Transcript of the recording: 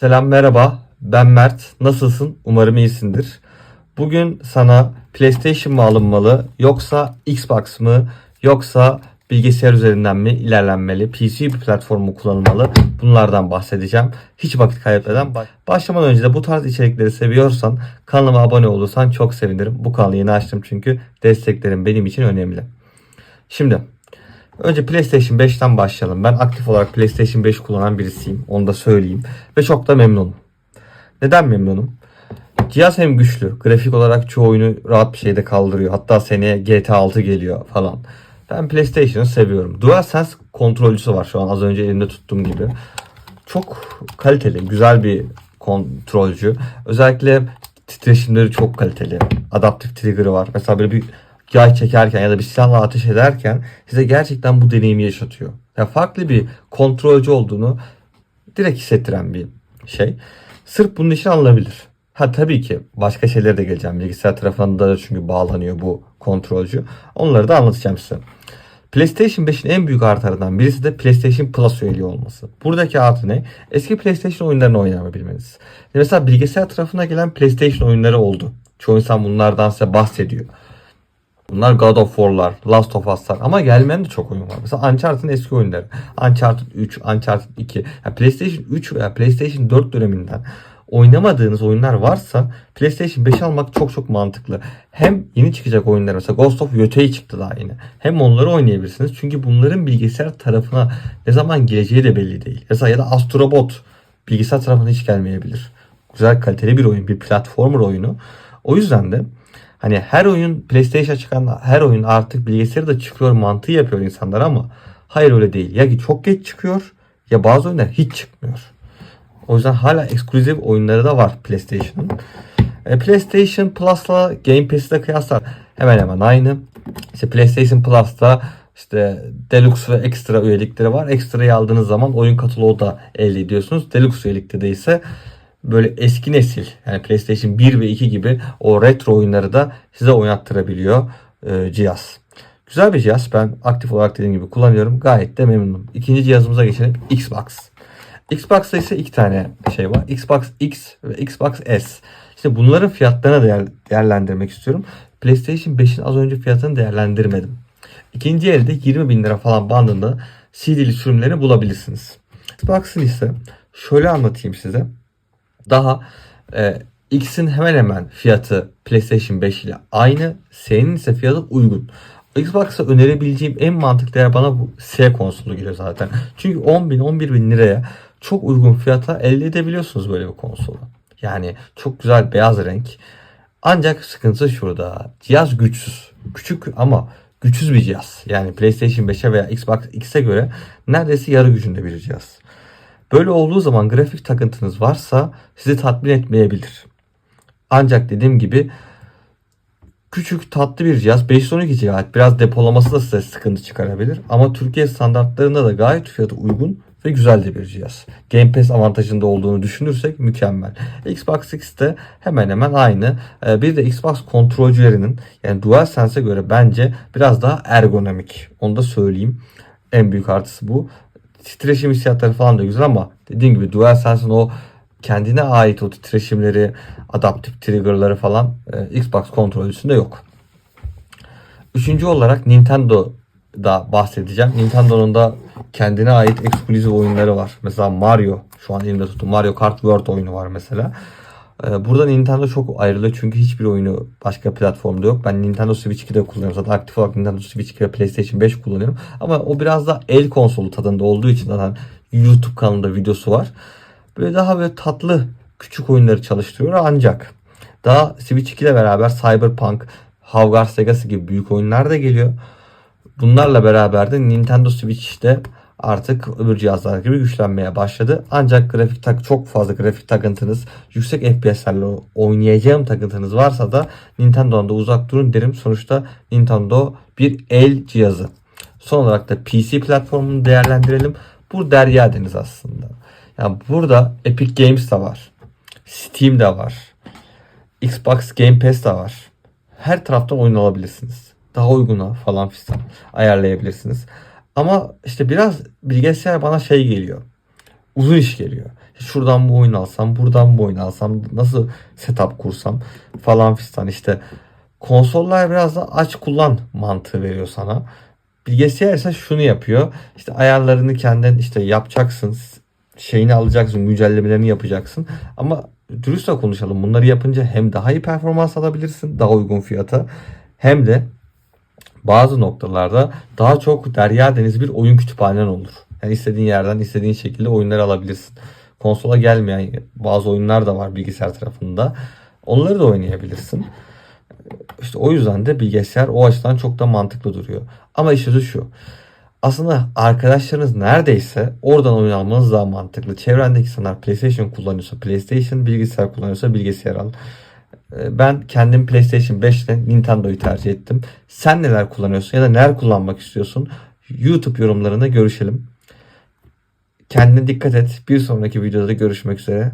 Selam merhaba ben Mert nasılsın umarım iyisindir. Bugün sana PlayStation mı alınmalı yoksa Xbox mı yoksa bilgisayar üzerinden mi ilerlenmeli PC bir platform mu kullanılmalı bunlardan bahsedeceğim. Hiç vakit kaybetmeden baş- başlamadan önce de bu tarz içerikleri seviyorsan kanalıma abone olursan çok sevinirim. Bu kanalı yeni açtım çünkü desteklerin benim için önemli. Şimdi Önce PlayStation 5'ten başlayalım. Ben aktif olarak PlayStation 5 kullanan birisiyim. Onu da söyleyeyim. Ve çok da memnunum. Neden memnunum? Cihaz hem güçlü. Grafik olarak çoğu oyunu rahat bir şeyde kaldırıyor. Hatta seneye GTA 6 geliyor falan. Ben PlayStation'ı seviyorum. DualSense kontrolcüsü var şu an az önce elimde tuttuğum gibi. Çok kaliteli, güzel bir kontrolcü. Özellikle titreşimleri çok kaliteli. Adaptif trigger'ı var. Mesela böyle bir yay çekerken ya da bir silahla ateş ederken size gerçekten bu deneyimi yaşatıyor. Ya farklı bir kontrolcü olduğunu direkt hissettiren bir şey. Sırf bunun için alınabilir. Ha tabii ki başka şeylere de geleceğim. Bilgisayar tarafında da çünkü bağlanıyor bu kontrolcü. Onları da anlatacağım size. PlayStation 5'in en büyük artılarından birisi de PlayStation Plus üyeliği olması. Buradaki artı ne? Eski PlayStation oyunlarını oynayabilmeniz. Mesela bilgisayar tarafına gelen PlayStation oyunları oldu. Çoğu insan bunlardan size bahsediyor. Bunlar God of War'lar, Last of Us'lar ama gelmeyen de çok oyun var. Mesela Uncharted'ın eski oyunları. Uncharted 3, Uncharted 2. Yani PlayStation 3 veya PlayStation 4 döneminden oynamadığınız oyunlar varsa PlayStation 5 almak çok çok mantıklı. Hem yeni çıkacak oyunlar mesela Ghost of Yotei çıktı daha yeni. Hem onları oynayabilirsiniz. Çünkü bunların bilgisayar tarafına ne zaman geleceği de belli değil. Mesela ya da Astrobot bilgisayar tarafına hiç gelmeyebilir. Güzel kaliteli bir oyun, bir platformer oyunu. O yüzden de Hani her oyun PlayStation çıkan her oyun artık bilgisayara da çıkıyor mantığı yapıyor insanlar ama hayır öyle değil. Ya çok geç çıkıyor ya bazı oyunlar hiç çıkmıyor. O yüzden hala ekskluzif oyunları da var PlayStation'ın. E, PlayStation Plus'la Game Pass'le kıyaslar hemen hemen aynı. İşte PlayStation Plus'ta işte Deluxe ve Extra üyelikleri var. Extra'yı aldığınız zaman oyun kataloğu da elde ediyorsunuz. Deluxe üyelikte de ise böyle eski nesil yani PlayStation 1 ve 2 gibi o retro oyunları da size oynattırabiliyor e, cihaz. Güzel bir cihaz. Ben aktif olarak dediğim gibi kullanıyorum. Gayet de memnunum. İkinci cihazımıza geçelim. Xbox. Xbox'ta ise iki tane şey var. Xbox X ve Xbox S. İşte bunların fiyatlarını değer, değerlendirmek istiyorum. PlayStation 5'in az önce fiyatını değerlendirmedim. İkinci elde 20 bin lira falan bandında CD'li sürümlerini bulabilirsiniz. Xbox'ın ise şöyle anlatayım size daha e, X'in hemen hemen fiyatı PlayStation 5 ile aynı. S'nin ise fiyatı uygun. Xbox'a önerebileceğim en mantıklı yer bana bu S konsolu geliyor zaten. Çünkü 10 bin 11 bin liraya çok uygun fiyata elde edebiliyorsunuz böyle bir konsolu. Yani çok güzel beyaz renk. Ancak sıkıntı şurada. Cihaz güçsüz. Küçük ama güçsüz bir cihaz. Yani PlayStation 5'e veya Xbox X'e göre neredeyse yarı gücünde bir cihaz. Böyle olduğu zaman grafik takıntınız varsa sizi tatmin etmeyebilir. Ancak dediğim gibi küçük tatlı bir cihaz 512 GB biraz depolaması da size sıkıntı çıkarabilir. Ama Türkiye standartlarında da gayet fiyatı uygun ve güzel de bir cihaz. Game Pass avantajında olduğunu düşünürsek mükemmel. Xbox X de hemen hemen aynı. Ee, Bir de Xbox kontrolcülerinin yani DualSense'e göre bence biraz daha ergonomik. Onu da söyleyeyim. En büyük artısı bu titreşim hissiyatları falan da güzel ama dediğim gibi DualSense'in o kendine ait o titreşimleri, adaptif triggerları falan e, Xbox kontrolcüsünde yok. Üçüncü olarak Nintendo'da bahsedeceğim. Nintendo'nun da kendine ait ekskluzif oyunları var. Mesela Mario. Şu an elimde tuttum. Mario Kart World oyunu var mesela. Ee, Burada Nintendo çok ayrılıyor çünkü hiçbir oyunu başka platformda yok. Ben Nintendo Switch 2'de kullanıyorum. Zaten aktif olarak Nintendo Switch 2 ve PlayStation 5 kullanıyorum. Ama o biraz da el konsolu tadında olduğu için zaten YouTube kanalında videosu var. Böyle daha böyle tatlı küçük oyunları çalıştırıyor ancak daha Switch 2 ile beraber Cyberpunk, Hogwarts Legacy gibi büyük oyunlar da geliyor. Bunlarla beraber de Nintendo Switch'te artık öbür cihazlar gibi güçlenmeye başladı. Ancak grafik tak çok fazla grafik takıntınız, yüksek FPS'lerle oynayacağım takıntınız varsa da Nintendo'dan da uzak durun derim. Sonuçta Nintendo bir el cihazı. Son olarak da PC platformunu değerlendirelim. Bu derya deniz aslında. Yani burada Epic Games de var. Steam de var. Xbox Game Pass de var. Her taraftan oyun alabilirsiniz. Daha uyguna falan fistan ayarlayabilirsiniz. Ama işte biraz bilgisayar bana şey geliyor. Uzun iş geliyor. şuradan bu oyun alsam, buradan bu oyun alsam, nasıl setup kursam falan fistan işte konsollar biraz da aç kullan mantığı veriyor sana. Bilgisayar ise şunu yapıyor. İşte ayarlarını kendin işte yapacaksın. Şeyini alacaksın, güncellemelerini yapacaksın. Ama dürüstçe konuşalım. Bunları yapınca hem daha iyi performans alabilirsin daha uygun fiyata hem de bazı noktalarda daha çok derya deniz bir oyun kütüphanen olur. Yani istediğin yerden istediğin şekilde oyunları alabilirsin. Konsola gelmeyen bazı oyunlar da var bilgisayar tarafında. Onları da oynayabilirsin. İşte o yüzden de bilgisayar o açıdan çok da mantıklı duruyor. Ama işi şu. Aslında arkadaşlarınız neredeyse oradan oyun almanız daha mantıklı. Çevrendeki insanlar PlayStation kullanıyorsa PlayStation, bilgisayar kullanıyorsa bilgisayar al. Ee, Ben kendim PlayStation 5 ile Nintendo'yu tercih ettim. Sen neler kullanıyorsun ya da neler kullanmak istiyorsun? YouTube yorumlarında görüşelim. Kendine dikkat et. Bir sonraki videoda görüşmek üzere.